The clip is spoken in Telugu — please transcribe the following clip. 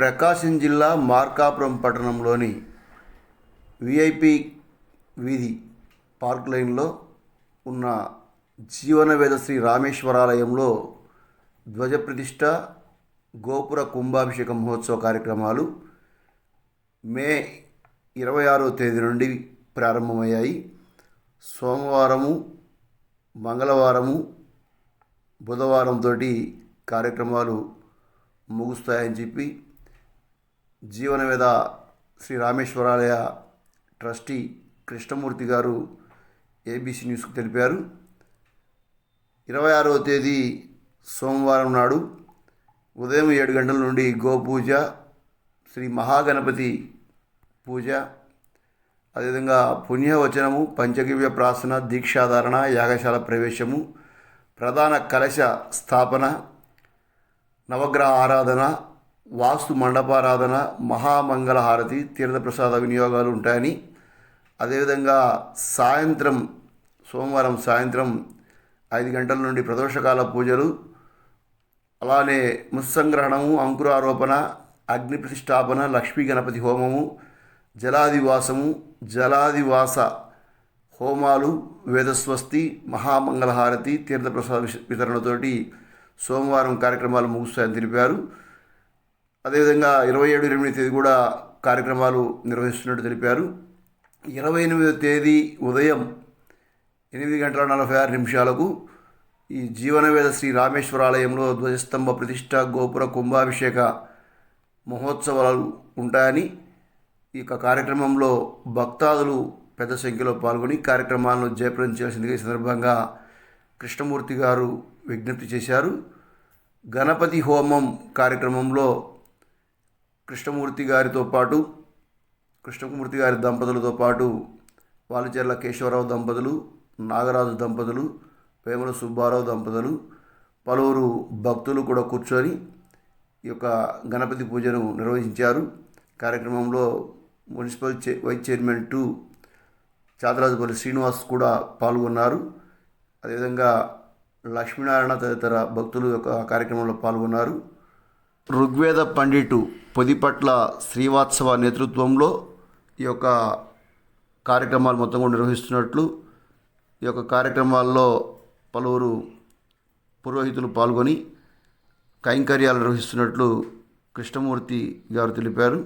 ప్రకాశం జిల్లా మార్కాపురం పట్టణంలోని విఐపి వీధి పార్క్ లైన్లో ఉన్న జీవనవేద శ్రీ రామేశ్వరాలయంలో ధ్వజ ప్రతిష్ట గోపుర కుంభాభిషేక మహోత్సవ కార్యక్రమాలు మే ఇరవై ఆరో తేదీ నుండి ప్రారంభమయ్యాయి. సోమవారము మంగళవారము బుధవారంతో కార్యక్రమాలు ముగుస్తాయని చెప్పి జీవనవేద శ్రీ రామేశ్వరాలయ ట్రస్టీ కృష్ణమూర్తి గారు ఏబీసీ న్యూస్కు తెలిపారు. ఇరవై ఆరవ తేదీ సోమవారం నాడు ఉదయం ఏడు గంటల నుండి గోపూజ శ్రీ మహాగణపతి పూజ అదేవిధంగా పుణ్యవచనము పంచగవ్య ప్రాసన దీక్షాధారణ యాగశాల ప్రవేశము ప్రధాన కలశ స్థాపన నవగ్రహ ఆరాధన వాస్తు మండపారాధన మహామంగళహారతి తీర్థప్రసాద వినియోగాలు ఉంటాయని అదేవిధంగా సాయంత్రం సోమవారం సాయంత్రం ఐదు గంటల నుండి ప్రదోషకాల పూజలు అలానే ముస్సంగ్రహణము అంకురారోపణ అగ్ని ప్రతిష్టాపన లక్ష్మీ గణపతి హోమము జలాదివాసము జలాదివాస హోమాలు వేదస్వస్తి మహామంగళహారతి తీర్థప్రసాద విష- వితరణతోటి సోమవారం కార్యక్రమాలు ముగుస్తాయని తెలిపారు. అదేవిధంగా ఇరవై ఏడు ఎనిమిది తేదీ కూడా కార్యక్రమాలు నిర్వహిస్తున్నట్టు తెలిపారు. ఇరవై ఎనిమిదో తేదీ ఉదయం ఎనిమిది గంటల నలభై ఆరు నిమిషాలకు ఈ జీవనవేద శ్రీ రామేశ్వరాలయంలో ధ్వజస్తంభ ప్రతిష్ట గోపుర కుంభాభిషేక మహోత్సవాలు ఉంటాయని ఈ యొక్క కార్యక్రమంలో భక్తాదులు పెద్ద సంఖ్యలో పాల్గొని కార్యక్రమాలను జయప్రదం చేయాల్సిందిగా ఈ సందర్భంగా కృష్ణమూర్తి గారు విజ్ఞప్తి చేశారు. గణపతి హోమం కార్యక్రమంలో కృష్ణమూర్తి గారితో పాటు కృష్ణమూర్తి గారి దంపతులతో పాటు వాలిచెర్ల కేశవరావు దంపతులు నాగరాజు దంపతులు వేముల సుబ్బారావు దంపతులు పలువురు భక్తులు కూడా కూర్చొని ఈ యొక్క గణపతి పూజను నిర్వహించారు. కార్యక్రమంలో మున్సిపల్ చే వైస్ చైర్మన్ టు చాదరాజుపల్లి శ్రీనివాస్ కూడా పాల్గొన్నారు. అదేవిధంగా లక్ష్మీనారాయణ తదితర భక్తులు యొక్క కార్యక్రమంలో పాల్గొన్నారు. ఋగ్వేద పండిటు పొదిపట్ల శ్రీవాత్సవ నేతృత్వంలో ఈ యొక్క కార్యక్రమాలు మొత్తం కూడా నిర్వహిస్తున్నట్లు ఈ యొక్క కార్యక్రమాల్లో పలువురు పురోహితులు పాల్గొని కైంకర్యాలు నిర్వహిస్తున్నట్లు కృష్ణమూర్తి గారు తెలిపారు.